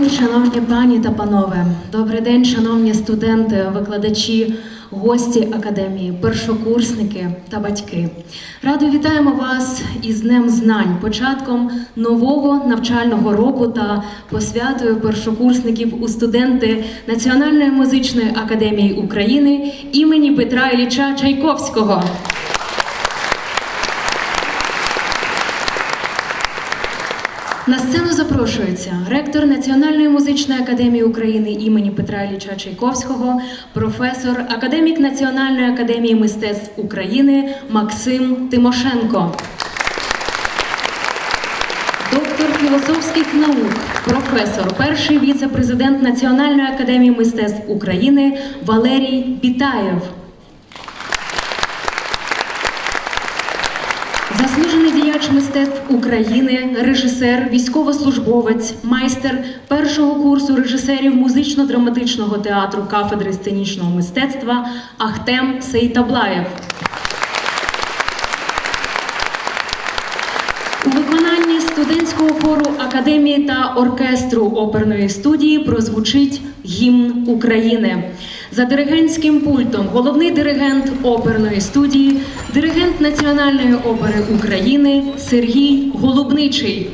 день, шановні пані та панове. Добрий день, шановні студенти, викладачі, гості академії, першокурсники та батьки. Радо вітаємо вас із Днем Знань, початком нового навчального року та посвятою першокурсників у студенти Національної музичної академії України імені Петра Ілліча Чайковського. На сцену запрошується ректор Національної музичної академії України імені Петра Ілліча Чайковського, професор, академік Національної академії мистецтв України Максим Тимошенко. Доктор філософських наук, професор, перший віце-президент Національної академії мистецтв України Валерій Бітаєв. Заслужений мистецтв України, режисер, військовослужбовець, майстер першого курсу режисерів музично-драматичного театру кафедри сценічного мистецтва Ахтем Сейтаблаєв. У виконанні студентського хору Академії та оркестру оперної студії прозвучить гімн України. За диригентським пультом головний диригент оперної студії, диригент Національної опери України Сергій Голубничий.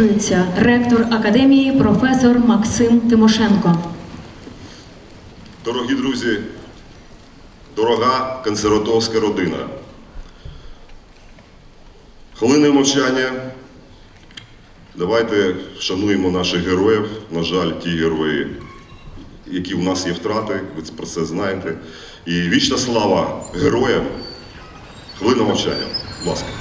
Запрошується ректор академії професор Максим Тимошенко. Дорогі друзі, дорога консерваторська родина. Хвилиною мовчання. Давайте вшануємо наших героїв. На жаль, ті герої, які у нас є втрати, ви про це знаєте. І вічна слава героям. Хвилина мовчання. Будь ласка.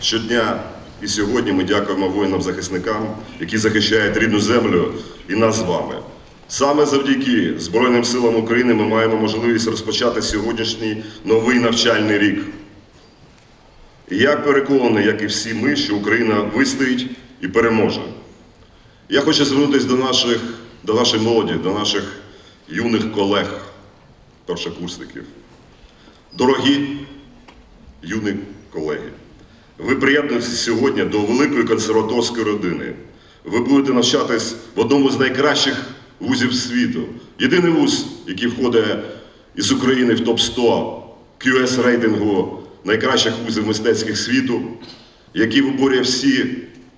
Щодня і сьогодні ми дякуємо воїнам-захисникам, які захищають рідну землю і нас з вами. Саме завдяки Збройним силам України ми маємо можливість розпочати сьогоднішній новий навчальний рік. І я переконаний, як і всі ми, що Україна вистоїть і переможе. Я хочу звернутися до наших, до нашої молоді, до наших юних колег, першокурсників. Дорогі юні колеги, ви приєднуєтеся сьогодні до великої консерваторської родини. Ви будете навчатись в одному з найкращих вузів світу. Єдиний вуз, який входить із України в топ-100 QS рейтингу найкращих вузів мистецьких світу, який виборює всі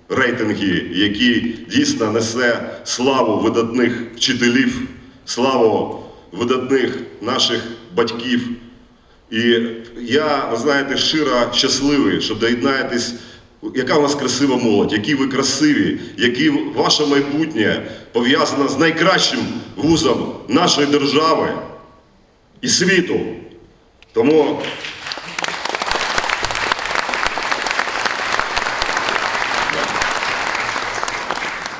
рейтинги, який дійсно несе славу видатних вчителів, славу видатних наших батьків. І я, ви знаєте, щиро щасливий, що доєднаєтесь. Яка у нас красива молодь, які ви красиві, які ваше майбутнє пов'язане з найкращим вузом нашої держави і світу. Тому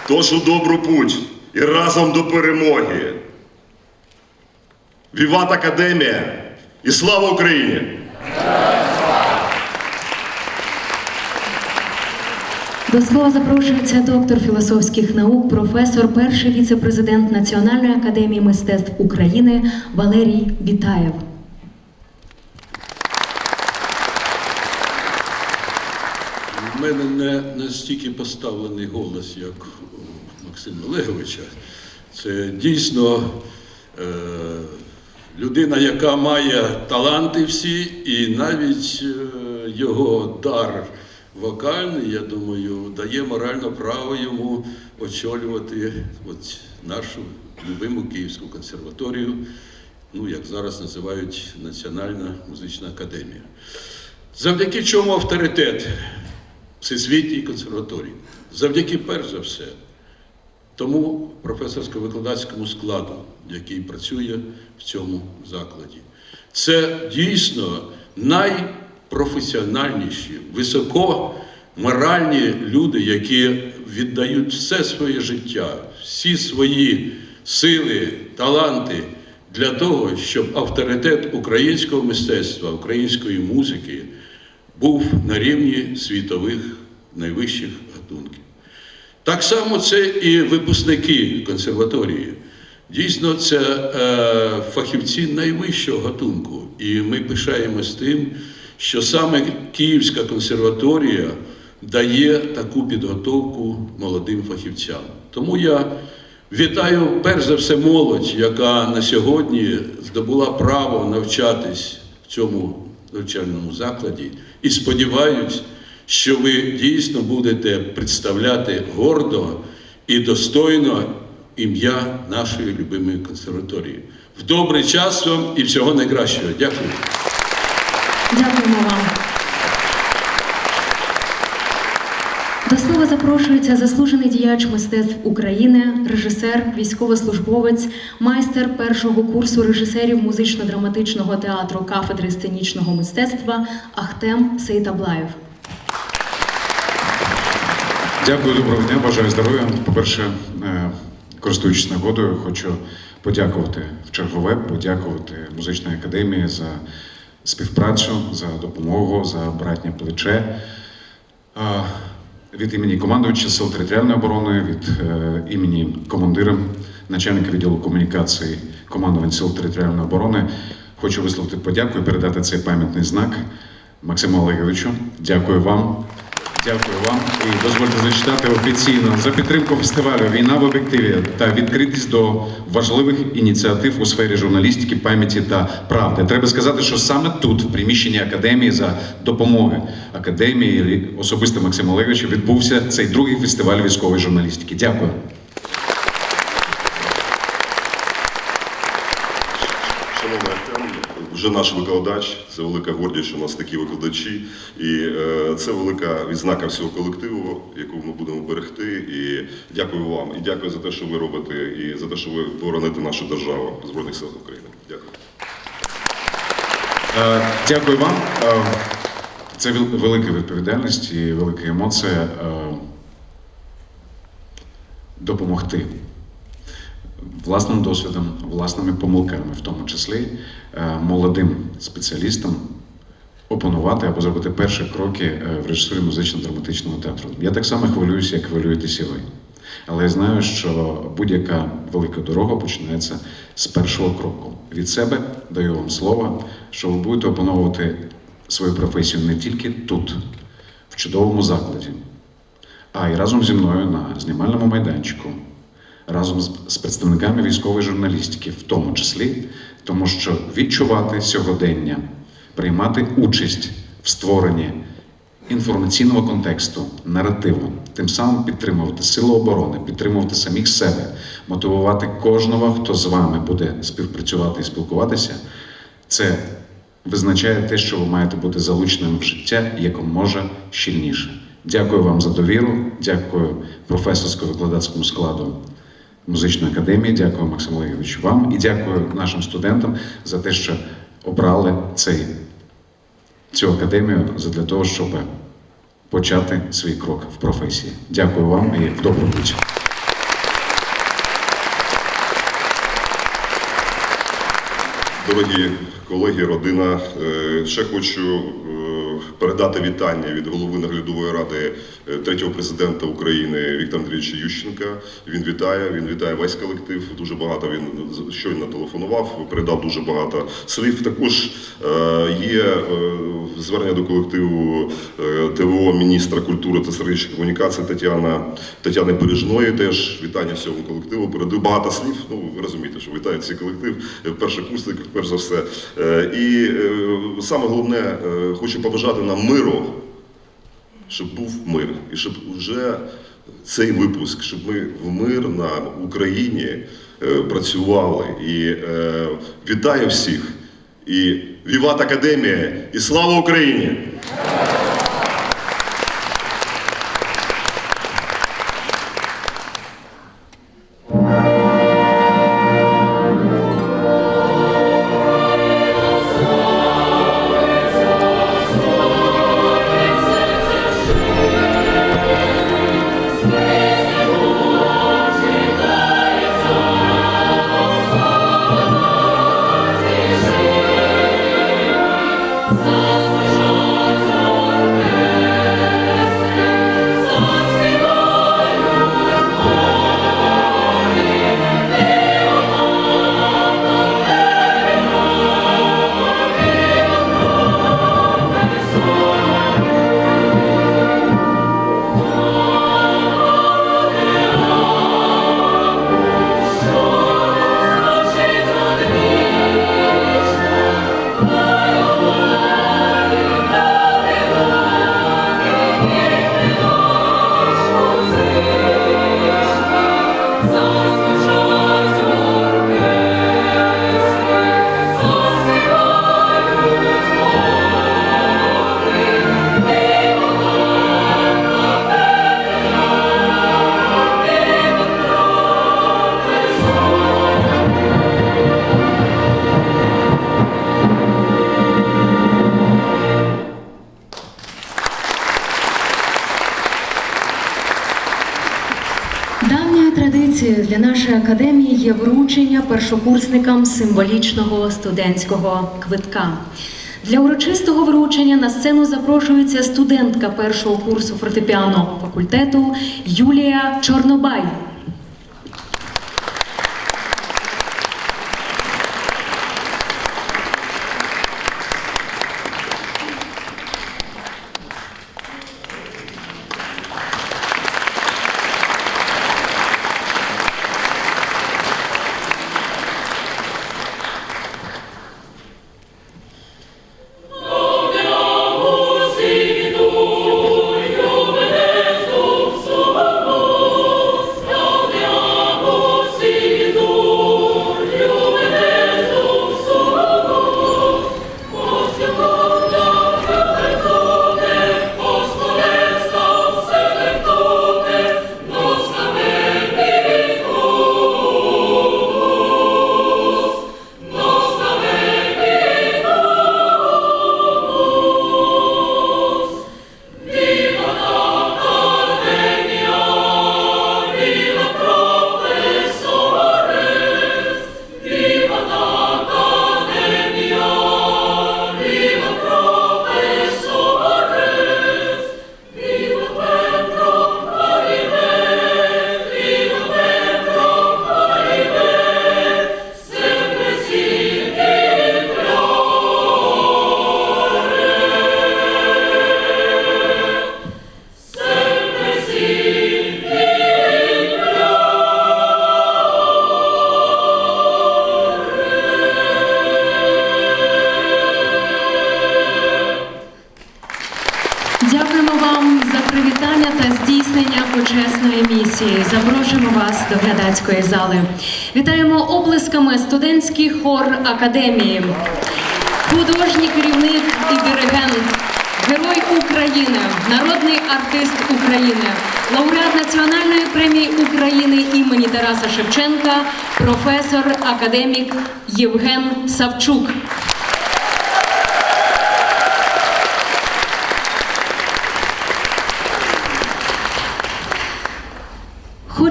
Тож у добру путь і разом до перемоги. Віват Академія і слава Україні! До слова запрошується доктор філософських наук, професор, перший віце-президент Національної академії мистецтв України Валерій Вітаєв. У мене не настільки поставлений голос, як у Максима Олеговича. Це дійсно е, людина, яка має таланти всі, і навіть е, його дар вокальний, я думаю, дає моральне право йому очолювати от нашу любиму Київську консерваторію, ну як зараз називають Національна музична академія. Завдяки чому авторитет Всесвітній консерваторії? Завдяки перш за все тому професорсько-викладацькому складу, який працює в цьому закладі. Це дійсно найпрофесіональніші, високоморальні люди, які віддають все своє життя, всі свої сили, таланти для того, щоб авторитет українського мистецтва, української музики був на рівні світових найвищих гатунків. Так само це і випускники консерваторії. Дійсно, це е, фахівці найвищого гатунку. І ми пишаємось тим, що саме Київська консерваторія дає таку підготовку молодим фахівцям. Тому я вітаю перш за все молодь, яка на сьогодні здобула право навчатись в цьому навчальному закладі. І сподіваюсь, що ви дійсно будете представляти гордо і достойно ім'я нашої любимої консерваторії. В добрий час вам і всього найкращого. Дякую. Дякуємо вам. До слова запрошується заслужений діяч мистецтв України, режисер, військовослужбовець, майстер першого курсу режисерів музично-драматичного театру кафедри сценічного мистецтва Ахтем Сейтаблаєв. Дякую, доброго дня, бажаю здоров'я. По-перше, е, користуючись нагодою, хочу подякувати в чергове, подякувати музичній академії за співпрацю, за допомогу, за братнє плече. Від імені командувача Сил територіальної оборони, від е, імені командира, начальника відділу комунікації командувань Сил територіальної оборони хочу висловити подяку і передати цей пам'ятний знак Максиму Олеговичу. Дякую вам. Дякую вам і дозвольте зачитати офіційно за підтримку фестивалю Війна в об'єктиві та відкритість до важливих ініціатив у сфері журналістики, пам'яті та правди. Треба сказати, що саме тут, в приміщенні академії, за допомоги академії особисто Максима Олеговича, відбувся цей другий фестиваль військової журналістики. Дякую. Вже наш викладач, це велика гордість, що у нас такі викладачі. І е, це велика відзнака всього колективу, яку ми будемо берегти. І дякую вам. І дякую за те, що ви робите, і за те, що ви бороните нашу державу Збройних сил України. Дякую. Е, Дякую вам. Е, Це велика відповідальність і велика емоція допомогти власним досвідом, власними помилками, в тому числі молодим спеціалістам опанувати або зробити перші кроки е, в режисурі музично-драматичного театру. Я так само хвилююся, як хвилюєтеся ви. Але я знаю, що будь-яка велика дорога починається з першого кроку. Від себе даю вам слово, що ви будете опановувати свою професію не тільки тут, в чудовому закладі. А і разом зі мною на знімальному майданчику, разом з представниками військової журналістики, в тому числі, тому що відчувати сьогодення, приймати участь в створенні інформаційного контексту, наративу, тим самим підтримувати силу оборони, підтримувати самих себе, мотивувати кожного, хто з вами буде співпрацювати і спілкуватися, це визначає те, що ви маєте бути залученим в життя якомога щільніше. Дякую вам за довіру, дякую професорсько-викладацькому складу музичної академії, дякую Максиму Олеговичу вам і дякую нашим студентам за те, що обрали цей, цю академію для того, щоб почати свій крок в професії. Дякую вам і в добру путь. Дорогі колеги, родина, е, ще хочу е, передати вітання від голови наглядової ради третього президента України Віктора Андрійовича Ющенка. Він вітає, він вітає весь колектив. Дуже багато він щойно телефонував, передав дуже багато слів. Також е, є е, звернення до колективу е, ТВО міністра культури та стратегічних комунікацій Тетяна Тетяни Бережної. Теж вітання всьому колективу. Передаю багато слів. Ну ви розумієте, що вітає цей колектив. Е, Перший курсник, перш за все. Е, І е, саме головне, е, хочу побажати нам миру, щоб був мир, і щоб уже цей випуск, щоб ми в мир на Україні е, працювали. І е, вітаю всіх. І Віват Академія! І слава Україні! Традицією для нашої академії є вручення першокурсникам символічного студентського квитка. Для урочистого вручення на сцену запрошується студентка першого курсу фортепіано факультету Юлія Чорнобай. Вас зали. Вітаємо облисками студентський хор академії, художній керівник і диригент, герой України, народний артист України, лауреат Національної премії України імені Тараса Шевченка, професор академік Євген Савчук.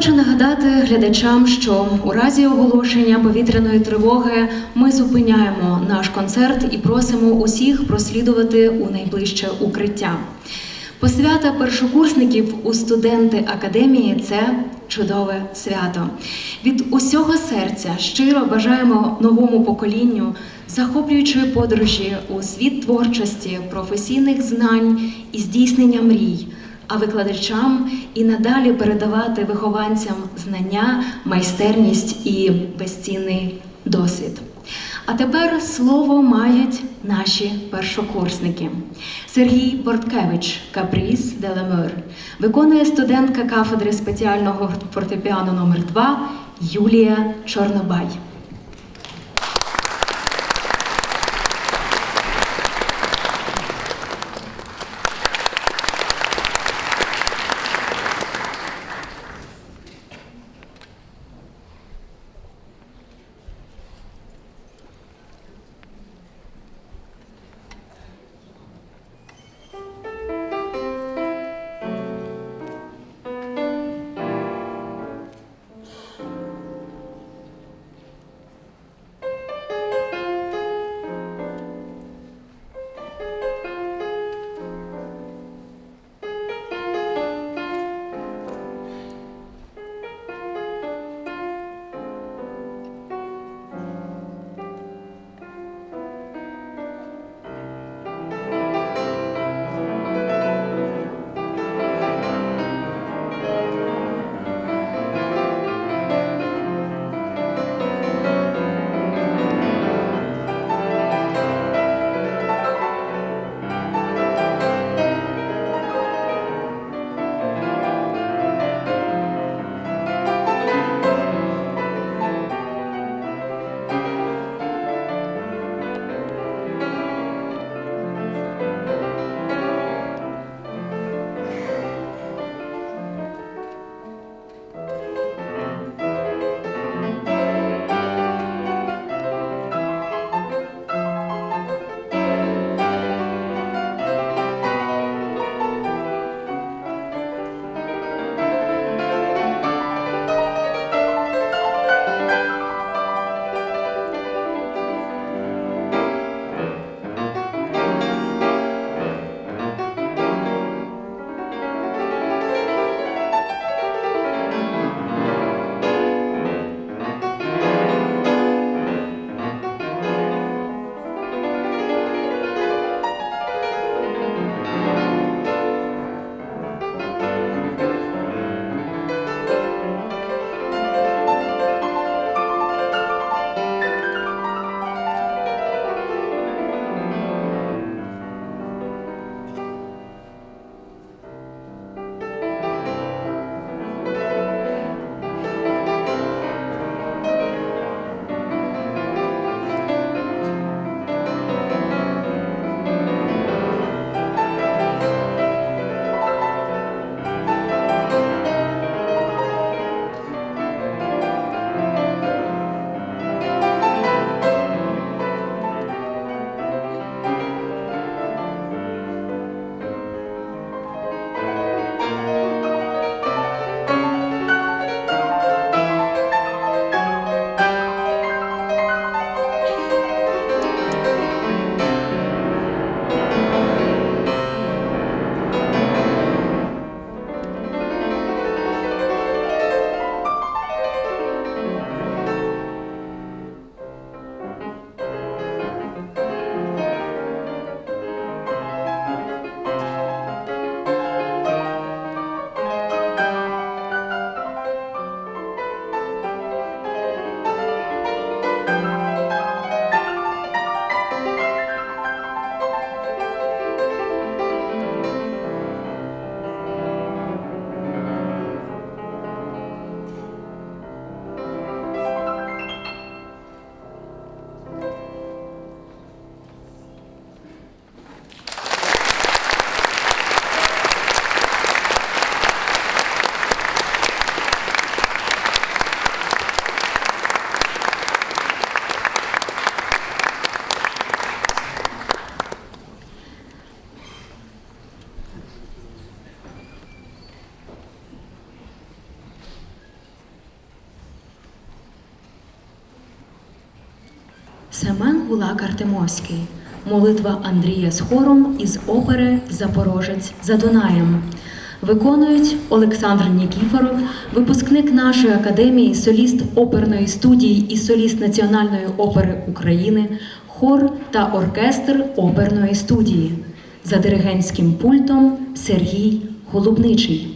Хочу нагадати глядачам, що у разі оголошення повітряної тривоги ми зупиняємо наш концерт і просимо усіх прослідувати у найближче укриття. Посвята першокурсників у студенти академії це чудове свято. Від усього серця щиро бажаємо новому поколінню захоплюючої подорожі у світ творчості, професійних знань і здійснення мрій а викладачам і надалі передавати вихованцям знання, майстерність і безцінний досвід. А тепер слово мають наші першокурсники. Сергій Борткевич, Капріс Делемер, виконує студентка кафедри спеціального фортепіано номер 2 Юлія Чорнобай. Артемовський. Молитва Андрія з хором із опери Запорожець за Дунаєм. Виконують Олександр Нікіфоров, випускник нашої академії, соліст оперної студії і соліст Національної опери України, хор та оркестр оперної студії. За диригентським пультом Сергій Голубничий.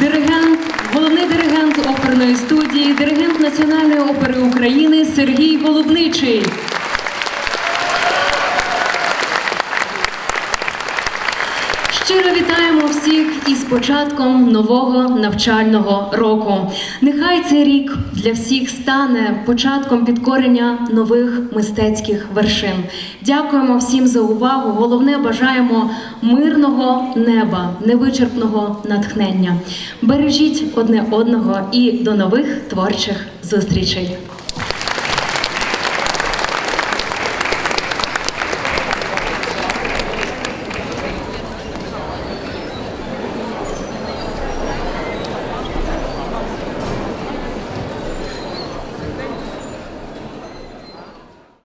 Диригент, головний диригент оперної студії, диригент Національної опери України Сергій Голубничий. Щиро вітаємо всіх із початком нового навчального року. Нехай цей рік для всіх стане початком підкорення нових мистецьких вершин. Дякуємо всім за увагу. Головне бажаємо мирного неба, невичерпного натхнення. Бережіть одне одного і до нових творчих зустрічей.